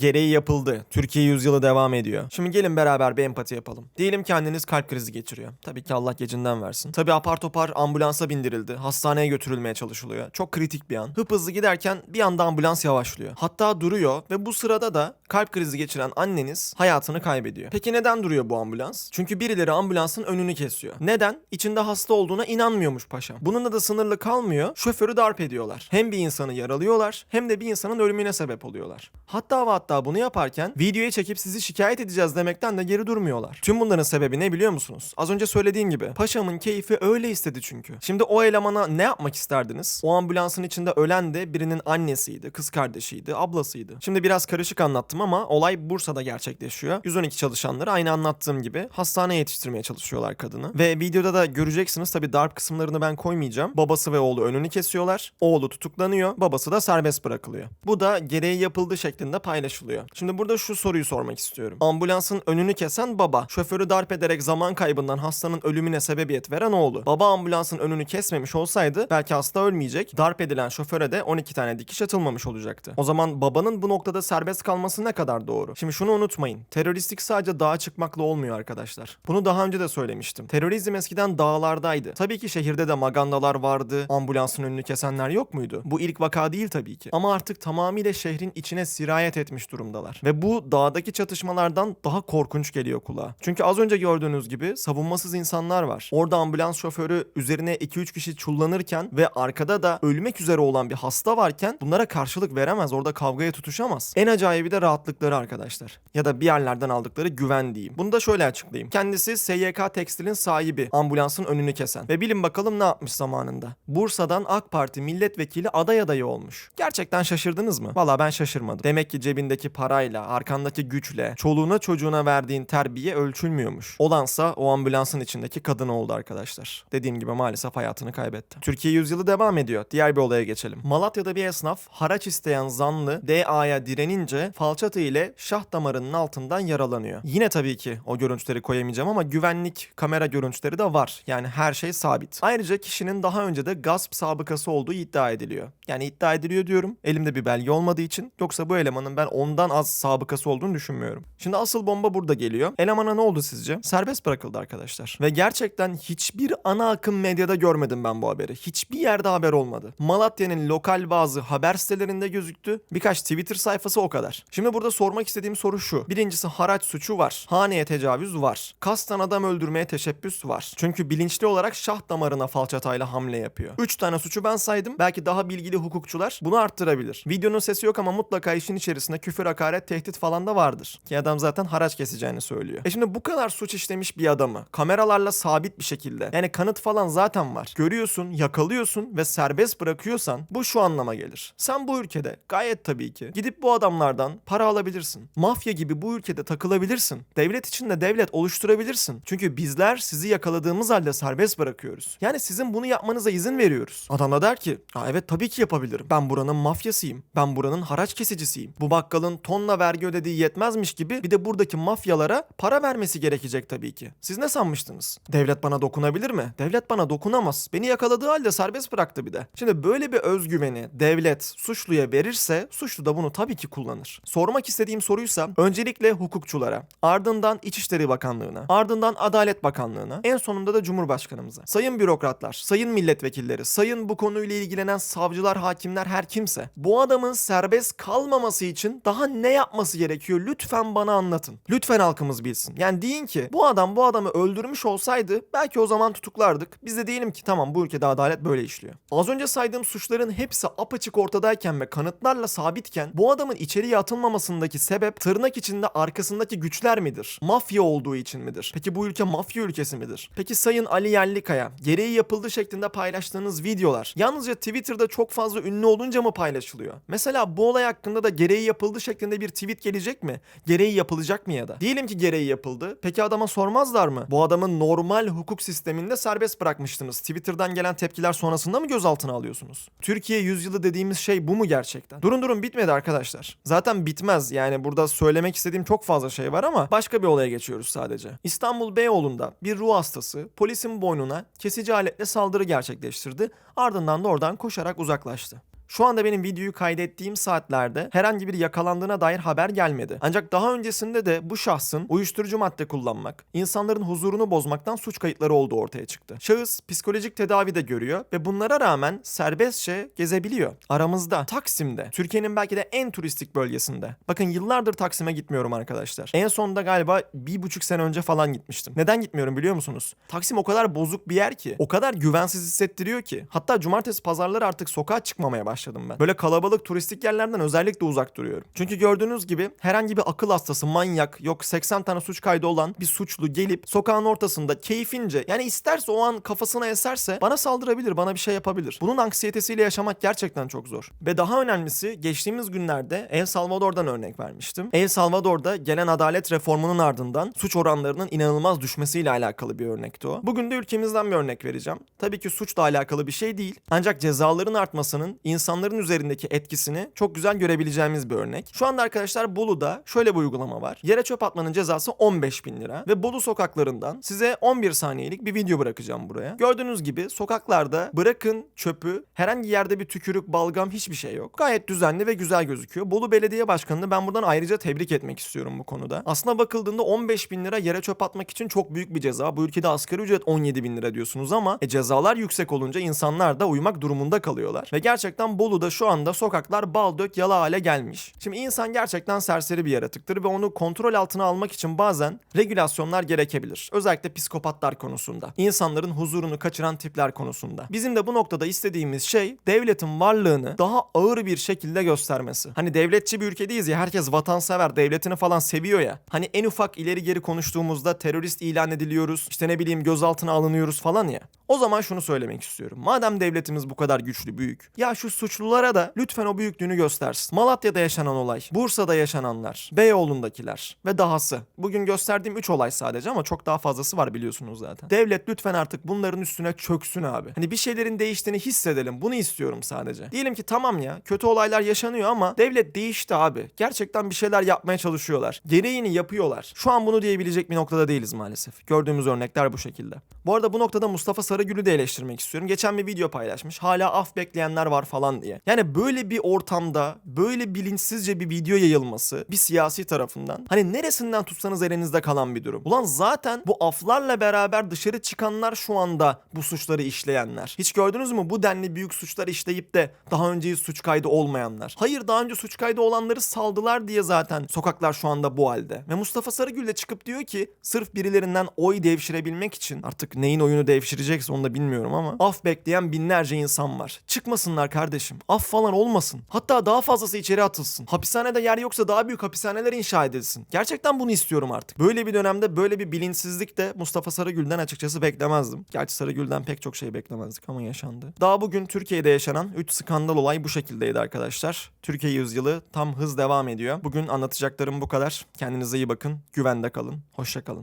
Gereği yapıldı. Türkiye yüzyılı devam ediyor. Şimdi gelin beraber bir empati yapalım. Diyelim kendiniz kalp krizi geçiriyor. Tabii ki Allah gecinden versin. Tabii apar topar ambulansa bindirildi. Hastaneye götürülmeye çalışılıyor. Çok kritik bir an. Hıp hızlı giderken bir anda ambulans yavaşlıyor. Hatta duruyor ve bu sırada da kalp krizi geçiren anneniz hayatını kaybediyor. Peki neden duruyor bu ambulans? Çünkü birileri ambulansın önünü kesiyor. Neden? İçinde hasta olduğuna inanmıyormuş paşam. Bununla da sınırlı kalmıyor. Şoförü darp ediyorlar. Hem bir insanı yaralıyorlar hem de bir insanın ölümüne sebep oluyorlar. Hatta ve hatta bunu yaparken videoya çekip sizi şikayet edeceğiz demekten de geri durmuyorlar. Tüm bunların sebebi ne biliyor musunuz? Az önce söylediğim gibi paşamın keyfi öyle istedi çünkü. Şimdi o elemana ne yapmak isterdiniz? O ambulansın içinde ölen de birinin annesiydi, kız kardeşiydi, ablasıydı. Şimdi biraz karışık anlattım ama olay Bursa'da gerçekleşiyor. 112 çalışanları aynı anlattığım gibi hastaneye yetiştirmeye çalışıyorlar kadını. Ve videoda da göreceksiniz tabii darp kısımlarını ben koymayacağım. Babası ve oğlu önünü kesiyorlar. Oğlu tutuklanıyor, babası da serbest bırakılıyor. Bu da gereği yapıldı şeklinde paylaşılıyor. Şimdi burada şu soruyu sormak istiyorum. Ambulansın önünü kesen baba, şoförü darp ederek zaman kaybından hastanın ölümüne sebebiyet veren oğlu. Baba ambulansın önünü kesmemiş olsaydı belki hasta ölmeyecek. Darp edilen şoföre de 12 tane dikiş atılmamış olacaktı. O zaman babanın bu noktada serbest kalması ne kadar doğru? Şimdi şunu unutmayın. Teröristlik sadece dağa çıkmakla olmuyor arkadaşlar. Bunu daha önce de söylemiştim. Terörizm eskiden dağlardaydı. Tabii ki şehirde de magandalar vardı. Ambulansın önünü kesenler yok muydu? Bu ilk vaka değil tabii ki. Ama artık tamamıyla şehrin içine sirayet etmiş durumdalar. Ve bu dağdaki çatışmalardan daha korkunç geliyor kulağa. Çünkü az önce gördüğünüz gibi savunmasız insanlar var. Orada ambulans şoförü üzerine 2-3 kişi çullanırken ve arkada da ölmek üzere olan bir hasta varken bunlara karşılık veremez. Orada kavgaya tutuşamaz. En acayibi de rahatlıkları arkadaşlar. Ya da bir yerlerden aldıkları güven diyeyim. Bunu da şöyle açıklayayım. Kendisi SYK Tekstil'in sahibi. Ambulansın önünü kesen. Ve bilin bakalım ne yapmış zamanında. Bursa'dan AK Parti milletvekili aday adayı olmuş. Gerçekten şaşırdınız mı? Valla ben şaşırmadım. Demek ki cebindeki parayla, arkandaki güçle, çoluğuna çocuğuna verdiğin terbiye ölçülmüyormuş. Olansa o ambulansın içindeki kadın oldu arkadaşlar. Dediğim gibi maalesef hayatını kaybetti. Türkiye yüzyılı devam ediyor. Diğer bir olaya geçelim. Malatya'da bir esnaf haraç isteyen zanlı DA'ya direnince falçatı ile şah damarının altından yaralanıyor. Yine tabii ki o görüntüleri koyamayacağım ama güvenlik kamera görüntüleri de var. Yani her şey sabit. Ayrıca kişinin daha önce de gasp sabıkası olduğu iddia ediliyor. Yani iddia ediliyor diyorum. Elimde bir belge olmadığı için. Yoksa bu elemanın ben ondan az sabıkası olduğunu düşünmüyorum. Şimdi asıl bomba burada geliyor. Elemana ne oldu sizce? Serbest bırakıldı arkadaşlar. Ve gerçekten hiçbir ana akım medyada görmedim ben bu haberi. Hiçbir yerde haber olmadı. Malatya'nın lokal bazı haber sitelerinde gözüktü. Birkaç Twitter sayfası o kadar. Şimdi burada sormak istediğim soru şu. Birincisi haraç suçu var. Haneye tecavüz var. Kasten adam öldürmeye teşebbüs var. Çünkü bilinçli olarak şah damarına falçatayla hamle yapıyor. 3 tane suçu ben saydım. Belki daha bilgili hukukçular bunu arttırabilir. Videonun sesi yok ama mutlaka işin içerisinde hakaret, tehdit falan da vardır. Ki adam zaten haraç keseceğini söylüyor. E şimdi bu kadar suç işlemiş bir adamı kameralarla sabit bir şekilde yani kanıt falan zaten var. Görüyorsun, yakalıyorsun ve serbest bırakıyorsan bu şu anlama gelir. Sen bu ülkede gayet tabii ki gidip bu adamlardan para alabilirsin. Mafya gibi bu ülkede takılabilirsin. Devlet içinde devlet oluşturabilirsin. Çünkü bizler sizi yakaladığımız halde serbest bırakıyoruz. Yani sizin bunu yapmanıza izin veriyoruz. Adam da der ki, "Aa, evet tabii ki yapabilirim. Ben buranın mafyasıyım. Ben buranın haraç kesicisiyim. Bu bakkalın tonla vergi ödediği yetmezmiş gibi bir de buradaki mafyalara para vermesi gerekecek tabii ki. Siz ne sanmıştınız? Devlet bana dokunabilir mi? Devlet bana dokunamaz. Beni yakaladığı halde serbest bıraktı bir de. Şimdi böyle bir özgüveni devlet suçluya verirse suçlu da bunu tabii ki kullanır. Sormak istediğim soruysa öncelikle hukukçulara, ardından İçişleri Bakanlığı'na, ardından Adalet Bakanlığı'na, en sonunda da Cumhurbaşkanımıza. Sayın bürokratlar, sayın milletvekilleri, sayın bu konuyla ilgilenen savcılar, hakimler her kimse bu adamın serbest kalmaması için daha ne yapması gerekiyor lütfen bana anlatın. Lütfen halkımız bilsin. Yani deyin ki bu adam bu adamı öldürmüş olsaydı belki o zaman tutuklardık. Biz de diyelim ki tamam bu ülkede adalet böyle işliyor. Az önce saydığım suçların hepsi apaçık ortadayken ve kanıtlarla sabitken bu adamın içeriye atılmamasındaki sebep tırnak içinde arkasındaki güçler midir? Mafya olduğu için midir? Peki bu ülke mafya ülkesi midir? Peki Sayın Ali Yerlikaya gereği yapıldı şeklinde paylaştığınız videolar yalnızca Twitter'da çok fazla ünlü olunca mı paylaşılıyor? Mesela bu olay hakkında da gereği yapıldı şeklinde bir tweet gelecek mi? Gereği yapılacak mı ya da? Diyelim ki gereği yapıldı. Peki adama sormazlar mı? Bu adamı normal hukuk sisteminde serbest bırakmıştınız. Twitter'dan gelen tepkiler sonrasında mı gözaltına alıyorsunuz? Türkiye yüzyılı dediğimiz şey bu mu gerçekten? Durun durun bitmedi arkadaşlar. Zaten bitmez. Yani burada söylemek istediğim çok fazla şey var ama başka bir olaya geçiyoruz sadece. İstanbul Beyoğlu'nda bir ruh hastası polisin boynuna kesici aletle saldırı gerçekleştirdi. Ardından da oradan koşarak uzaklaştı. Şu anda benim videoyu kaydettiğim saatlerde herhangi bir yakalandığına dair haber gelmedi. Ancak daha öncesinde de bu şahsın uyuşturucu madde kullanmak, insanların huzurunu bozmaktan suç kayıtları olduğu ortaya çıktı. Şahıs psikolojik tedavi de görüyor ve bunlara rağmen serbestçe gezebiliyor. Aramızda, Taksim'de, Türkiye'nin belki de en turistik bölgesinde. Bakın yıllardır Taksim'e gitmiyorum arkadaşlar. En sonunda galiba bir buçuk sene önce falan gitmiştim. Neden gitmiyorum biliyor musunuz? Taksim o kadar bozuk bir yer ki, o kadar güvensiz hissettiriyor ki. Hatta cumartesi pazarları artık sokağa çıkmamaya başladım ben. Böyle kalabalık turistik yerlerden özellikle uzak duruyorum. Çünkü gördüğünüz gibi herhangi bir akıl hastası, manyak, yok 80 tane suç kaydı olan bir suçlu gelip sokağın ortasında keyfince yani isterse o an kafasına eserse bana saldırabilir, bana bir şey yapabilir. Bunun anksiyetesiyle yaşamak gerçekten çok zor. Ve daha önemlisi geçtiğimiz günlerde El Salvador'dan örnek vermiştim. El Salvador'da gelen adalet reformunun ardından suç oranlarının inanılmaz düşmesiyle alakalı bir örnekti o. Bugün de ülkemizden bir örnek vereceğim. Tabii ki suçla alakalı bir şey değil. Ancak cezaların artmasının insanların üzerindeki etkisini çok güzel görebileceğimiz bir örnek. Şu anda arkadaşlar Bolu'da şöyle bir uygulama var. Yere çöp atmanın cezası 15 bin lira ve Bolu sokaklarından size 11 saniyelik bir video bırakacağım buraya. Gördüğünüz gibi sokaklarda bırakın çöpü herhangi yerde bir tükürük, balgam hiçbir şey yok. Gayet düzenli ve güzel gözüküyor. Bolu Belediye Başkanı'nı ben buradan ayrıca tebrik etmek istiyorum bu konuda. Aslına bakıldığında 15 bin lira yere çöp atmak için çok büyük bir ceza. Bu ülkede asgari ücret 17 bin lira diyorsunuz ama e, cezalar yüksek olunca insanlar da uymak durumunda kalıyorlar. Ve gerçekten Bolu'da şu anda sokaklar bal dök yala hale gelmiş. Şimdi insan gerçekten serseri bir yaratıktır ve onu kontrol altına almak için bazen regülasyonlar gerekebilir. Özellikle psikopatlar konusunda. İnsanların huzurunu kaçıran tipler konusunda. Bizim de bu noktada istediğimiz şey devletin varlığını daha ağır bir şekilde göstermesi. Hani devletçi bir ülkedeyiz ya herkes vatansever, devletini falan seviyor ya. Hani en ufak ileri geri konuştuğumuzda terörist ilan ediliyoruz, işte ne bileyim gözaltına alınıyoruz falan ya. O zaman şunu söylemek istiyorum. Madem devletimiz bu kadar güçlü, büyük. Ya şu suçlulara da lütfen o büyüklüğünü göstersin. Malatya'da yaşanan olay, Bursa'da yaşananlar, Beyoğlu'ndakiler ve dahası. Bugün gösterdiğim 3 olay sadece ama çok daha fazlası var biliyorsunuz zaten. Devlet lütfen artık bunların üstüne çöksün abi. Hani bir şeylerin değiştiğini hissedelim. Bunu istiyorum sadece. Diyelim ki tamam ya kötü olaylar yaşanıyor ama devlet değişti abi. Gerçekten bir şeyler yapmaya çalışıyorlar. Gereğini yapıyorlar. Şu an bunu diyebilecek bir noktada değiliz maalesef. Gördüğümüz örnekler bu şekilde. Bu arada bu noktada Mustafa Sarıgül'ü de eleştirmek istiyorum. Geçen bir video paylaşmış. Hala af bekleyenler var falan diye. Yani böyle bir ortamda böyle bilinçsizce bir video yayılması bir siyasi tarafından hani neresinden tutsanız elinizde kalan bir durum. Ulan zaten bu aflarla beraber dışarı çıkanlar şu anda bu suçları işleyenler. Hiç gördünüz mü bu denli büyük suçlar işleyip de daha önce hiç suç kaydı olmayanlar. Hayır daha önce suç kaydı olanları saldılar diye zaten sokaklar şu anda bu halde. Ve Mustafa Sarıgül de çıkıp diyor ki sırf birilerinden oy devşirebilmek için artık neyin oyunu devşirecekse onu da bilmiyorum ama af bekleyen binlerce insan var. Çıkmasınlar kardeşim. Af falan olmasın. Hatta daha fazlası içeri atılsın. Hapishanede yer yoksa daha büyük hapishaneler inşa edilsin. Gerçekten bunu istiyorum artık. Böyle bir dönemde böyle bir bilinçsizlik de Mustafa Sarıgül'den açıkçası beklemezdim. Gerçi Sarıgül'den pek çok şey beklemezdik ama yaşandı. Daha bugün Türkiye'de yaşanan 3 skandal olay bu şekildeydi arkadaşlar. Türkiye yüzyılı tam hız devam ediyor. Bugün anlatacaklarım bu kadar. Kendinize iyi bakın. Güvende kalın. Hoşça kalın.